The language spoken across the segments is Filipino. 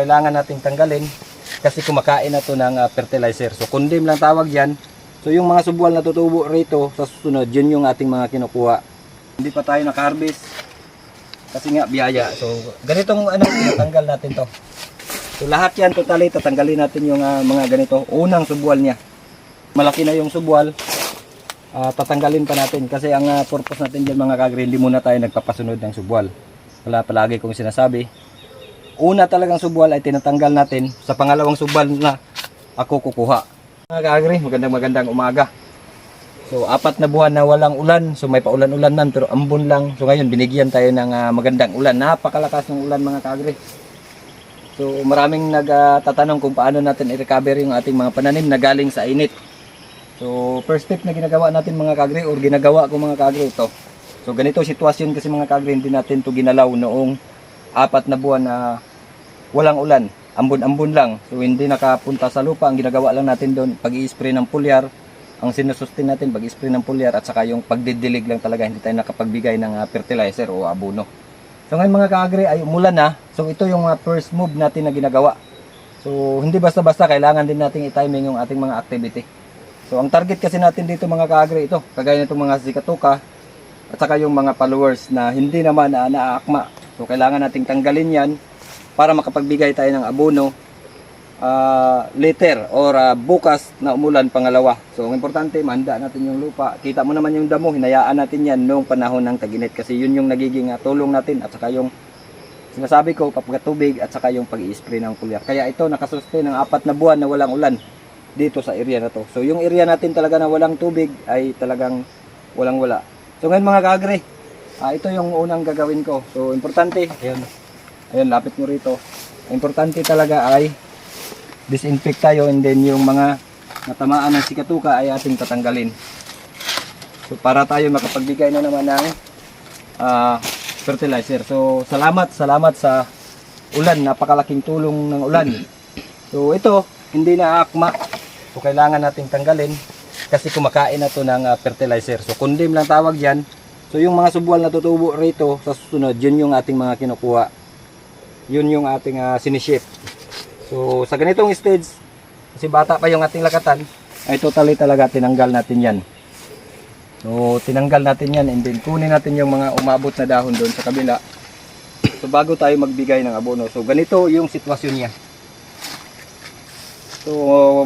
Kailangan nating tanggalin kasi kumakain na to ng ah, fertilizer. So kundim lang tawag yan. So yung mga subwal na tutubo rito sa susunod, yun yung ating mga kinukuha. Hindi pa tayo naka-harvest kasi nga biyaya. So ganitong ano, tinatanggal natin to. So lahat yan totally tatanggalin natin yung ah, mga ganito. Unang subwal niya. Malaki na yung subwal. Ah, tatanggalin pa natin kasi ang ah, purpose natin dyan mga kagri, hindi muna tayo nagpapasunod ng subwal. Wala palagi kong sinasabi. Una talagang subwal ay tinatanggal natin. Sa pangalawang subwal na ako kukuha. Mga kagri, magandang magandang umaga. So apat na buwan na walang ulan. So may paulan-ulan man pero ambon lang. So ngayon binigyan tayo ng ah, magandang ulan. Napakalakas ng ulan mga kagri. So maraming nagtatanong kung paano natin i-recover yung ating mga pananim na galing sa init. So first step na ginagawa natin mga kagri or ginagawa ko mga kagri ito. So ganito sitwasyon kasi mga kagri hindi natin to ginalaw noong apat na buwan na walang ulan. Ambon-ambon lang. So hindi nakapunta sa lupa. Ang ginagawa lang natin doon pag spray ng pulyar. Ang sinusustain natin pag spray ng pulyar at saka yung pagdidilig lang talaga hindi tayo nakapagbigay ng ah, fertilizer o abono. So ngayon mga kaagri ay umulan na. So ito yung mga first move natin na ginagawa. So hindi basta-basta kailangan din nating i-timing yung ating mga activity. So ang target kasi natin dito mga kaagri ito, kagaya nitong mga sikatuka at saka yung mga followers na hindi naman na naaakma. So kailangan nating tanggalin yan para makapagbigay tayo ng abono ah, later or ah, bukas na umulan pangalawa. So ang importante, manda natin yung lupa. Kita mo naman yung damo, hinayaan natin yan noong panahon ng taginit kasi yun yung nagiging ah, tulong natin at saka yung sinasabi ko, papagtubig at saka yung pag-i-spray ng kulyar. Kaya ito nakasustain ng apat na buwan na walang ulan dito sa area na to. So yung area natin talaga na walang tubig ay talagang walang wala. So ngayon mga kagre, ah, ito yung unang gagawin ko. So importante, ayun, ayun lapit mo rito. Importante talaga ay disinfect tayo and then yung mga natamaan ng sikatuka ay ating tatanggalin. So para tayo makapagbigay na naman ng ah, fertilizer. So salamat, salamat sa ulan, napakalaking tulong ng ulan. So ito, hindi na akma. So kailangan nating tanggalin kasi kumakain na to ng ah, fertilizer. So kundim lang tawag yan. So yung mga subwal na tutubo rito sa susunod, yun yung ating mga kinukuha. Yun yung ating uh, sinishift. So sa ganitong stage, kasi bata pa yung ating lakatan, ay totally talaga tinanggal natin yan. So tinanggal natin yan and then kunin natin yung mga umabot na dahon doon sa kabila. So bago tayo magbigay ng abono. So ganito yung sitwasyon niya. So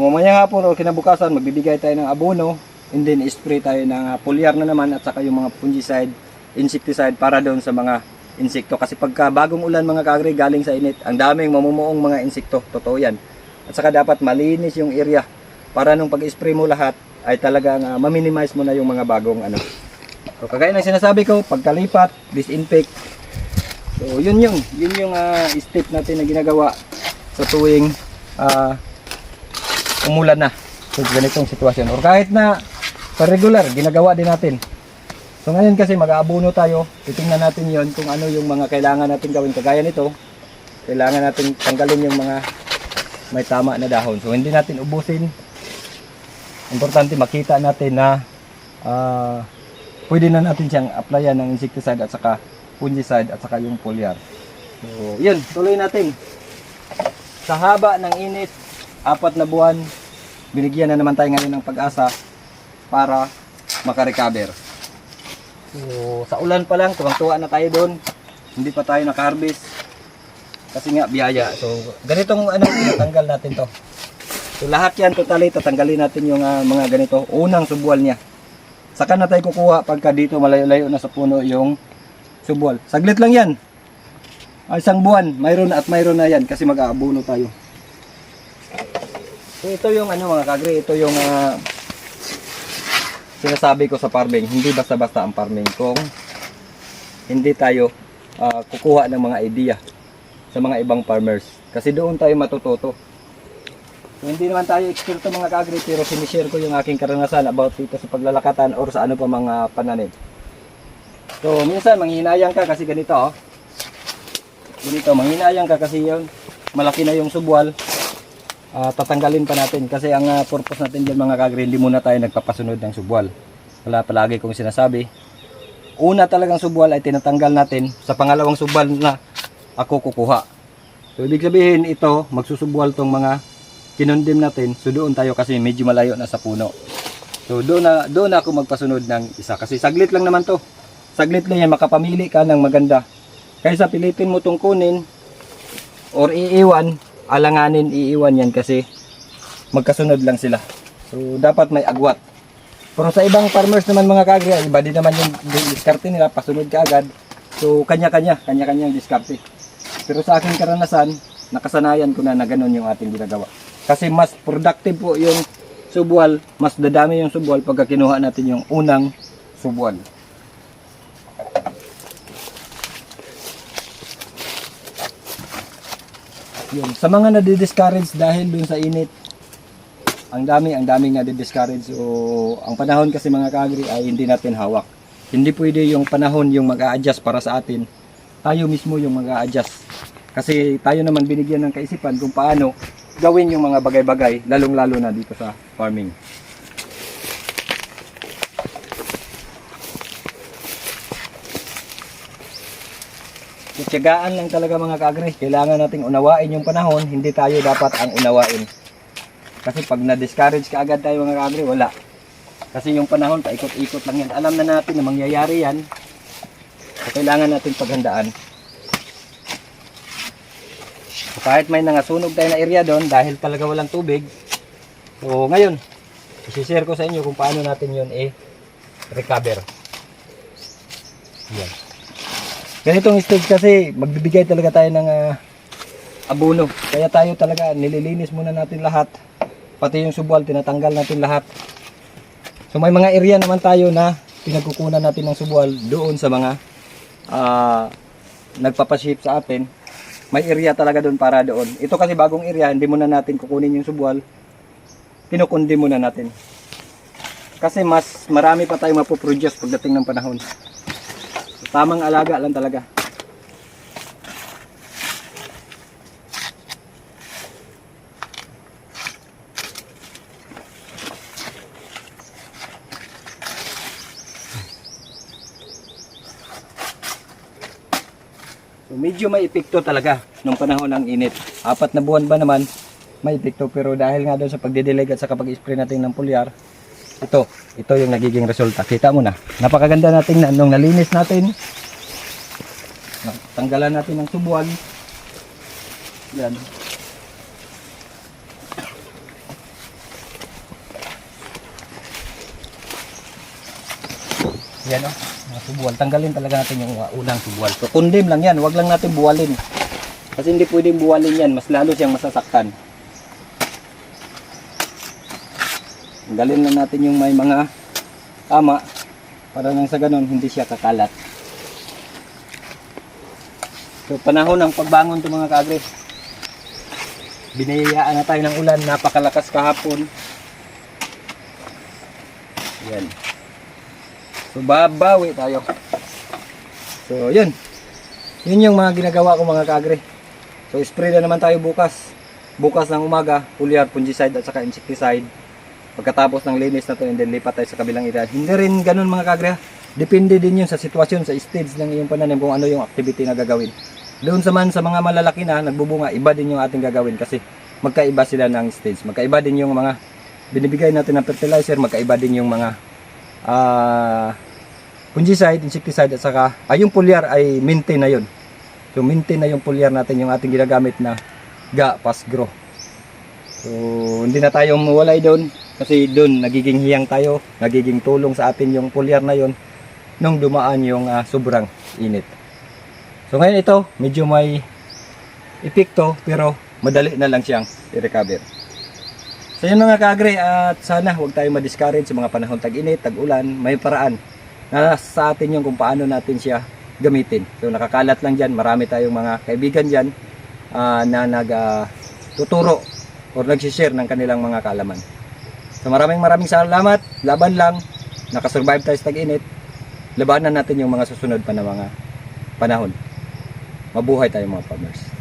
mamaya hapon o kinabukasan magbibigay tayo ng abono and then spray tayo ng foliar na naman at saka yung mga fungicide, insecticide para doon sa mga insekto. Kasi pagka bagong ulan mga kagre galing sa init, ang daming mamumuong mga insekto. Totoo yan. At saka dapat malinis yung area para nung pag-spray mo lahat ay talagang uh, ma-minimize mo na yung mga bagong ano. So kagaya ng sinasabi ko, pagkalipat, disinfect. So yun yung, yun yung ah, step natin na ginagawa sa tuwing ah, umulan na. So ganitong sitwasyon. Or kahit na sa regular, ginagawa din natin. So ngayon kasi mag-aabono tayo, titingnan natin yon kung ano yung mga kailangan natin gawin. Kagaya nito, kailangan natin tanggalin yung mga may tama na dahon. So hindi natin ubusin. Importante makita natin na ah, pwede na natin siyang applyan ng insecticide at saka fungicide at saka yung foliar. So yun, tuloy natin. Sa haba ng init, apat na buwan, binigyan na naman tayo ngayon ng pag-asa para makarecover. So, sa ulan pa lang, tuwang-tuwa na tayo doon. Hindi pa tayo naka-harvest. Kasi nga, biyaya. So, ganitong ano, tinatanggal natin to. So, lahat yan totally, tatanggalin natin yung ah, mga ganito. Unang subwal niya. Saka na tayo kukuha pagka dito malayo-layo na sa puno yung subwal. Saglit lang yan. Ay, isang buwan, mayroon at mayroon na yan kasi mag-aabono tayo. So, ito yung ano mga kagre, ito yung ah, sinasabi ko sa farming, hindi basta-basta ang farming kung hindi tayo ah, kukuha ng mga idea sa mga ibang farmers. Kasi doon tayo matututo. So, hindi naman tayo eksperto mga kagre, pero sinishare ko yung aking karanasan about dito sa paglalakatan or sa ano pa mga pananim. So, minsan manghinayang ka kasi ganito, oh. Ganito, manghinayang ka kasi yun, malaki na yung subwal. Ah, tatanggalin pa natin kasi ang ah, purpose natin dyan mga kagre, hindi muna tayo nagpapasunod ng subwal. Wala palagi kong sinasabi. Una talagang subwal ay tinatanggal natin sa pangalawang subwal na ako kukuha. So ibig sabihin ito, magsusubwal tong mga kinondim natin. So doon tayo kasi medyo malayo na sa puno. So doon na doon ako magpasunod ng isa kasi saglit lang naman to. Saglit lang yan makapamili ka ng maganda. Kaysa pilitin mo tong kunin or iiwan, alanganin iiwan yan kasi magkasunod lang sila. So dapat may agwat. Pero sa ibang farmers naman mga kaagri, iba din naman yung diskarte nila, pasunod ka agad. So kanya-kanya, kanya-kanyang diskarte. Pero sa aking karanasan, nakasanayan ko na na ganun yung ating ginagawa. Kasi mas productive po yung subwal, mas dadami yung subwal pagka kinuha natin yung unang subwal. Yun. Sa mga nadi-discourage dahil dun sa init, ang dami, ang dami nga di-discourage. So, ang panahon kasi mga kagri ay hindi natin hawak. Hindi pwede yung panahon yung mag-a-adjust para sa atin. Tayo mismo yung mag-a-adjust. Kasi tayo naman binigyan ng kaisipan kung paano gawin yung mga bagay-bagay, lalong-lalo na dito sa farming. Tiyagaan lang talaga mga kagre. Kailangan nating unawain yung panahon, hindi tayo dapat ang unawain. Kasi pag na-discourage ka agad tayo mga kagre, wala. Kasi yung panahon, paikot-ikot lang yan. Alam na natin na mangyayari yan. So, kailangan natin paghandaan. So, kahit may nangasunog tayo na area doon, dahil talaga walang tubig, so ngayon, isi-share ko sa inyo kung paano natin yun eh, recover. Yan. Ganitong stage kasi, magbibigay talaga tayo ng ah, abono. Kaya tayo talaga, nililinis muna natin lahat. Pati yung subwal, tinatanggal natin lahat. So may mga area naman tayo na pinagkukunan natin ng subwal doon sa mga ah, nagpapaship sa atin. May area talaga doon para doon. Ito kasi bagong area, hindi muna natin kukunin yung subwal. Kinukundi muna natin. Kasi mas marami pa tayong mapoproduce pagdating ng panahon. Tamang alaga lang talaga. So medyo may epekto talaga nung panahon ng init. Apat na buwan ba naman may epekto pero dahil nga doon sa pagdidilig at sa kapag-spray natin ng pulyar, ito, ito yung nagiging resulta. Kita mo na. Napakaganda natin na nung nalinis natin. Tanggalan natin ng subuan. Yan. Yan o, mga subuan. Tanggalin talaga natin yung unang subuan. So, kundim lang yan. Huwag lang natin buwalin. Kasi hindi pwedeng buwalin yan. Mas lalo siyang masasaktan. Tanggalin lang natin yung may mga tama. Para nang sa ganun, hindi siya kakalat. So, panahon ng pagbangon to mga kagre. Binayayaan na tayo ng ulan. Napakalakas kahapon. Yan. So babawi tayo. So yun. Yun yung mga ginagawa ko mga kagre. So spray na naman tayo bukas. Bukas ng umaga, foliar, fungicide at saka insecticide. Pagkatapos ng linis na to and then lipat tayo sa kabilang area. Hindi rin ganun mga kagre. Depende din yun sa sitwasyon, sa stage ng iyong pananim kung ano yung activity na gagawin. Doon sa man sa mga malalaki na nagbubunga, iba din yung ating gagawin kasi magkaiba sila ng stage. Magkaiba din yung mga binibigay natin ng fertilizer, magkaiba din yung mga ah fungicide, insecticide at saka ay yung foliar ay maintain na yun. So maintain na yung foliar natin yung ating ginagamit na ga pas grow. So hindi na tayo mawalay doon kasi doon nagiging hiyang tayo, nagiging tulong sa atin yung foliar na yun nung dumaan yung ah, sobrang init. So ngayon ito, medyo may epekto pero madali na lang siyang i-recover. So yun mga kagre at sana huwag tayong ma-discourage sa mga panahon tag-init, tag-ulan, may paraan na sa atin yung kung paano natin siya gamitin. So nakakalat lang dyan, marami tayong mga kaibigan dyan ah, na nagtuturo or nagsishare ng kanilang mga kaalaman. So maraming maraming salamat, laban lang, nakasurvive tayo sa tag-init, labanan natin yung mga susunod pa na mga panahon. Mabuhay tayo mga farmers.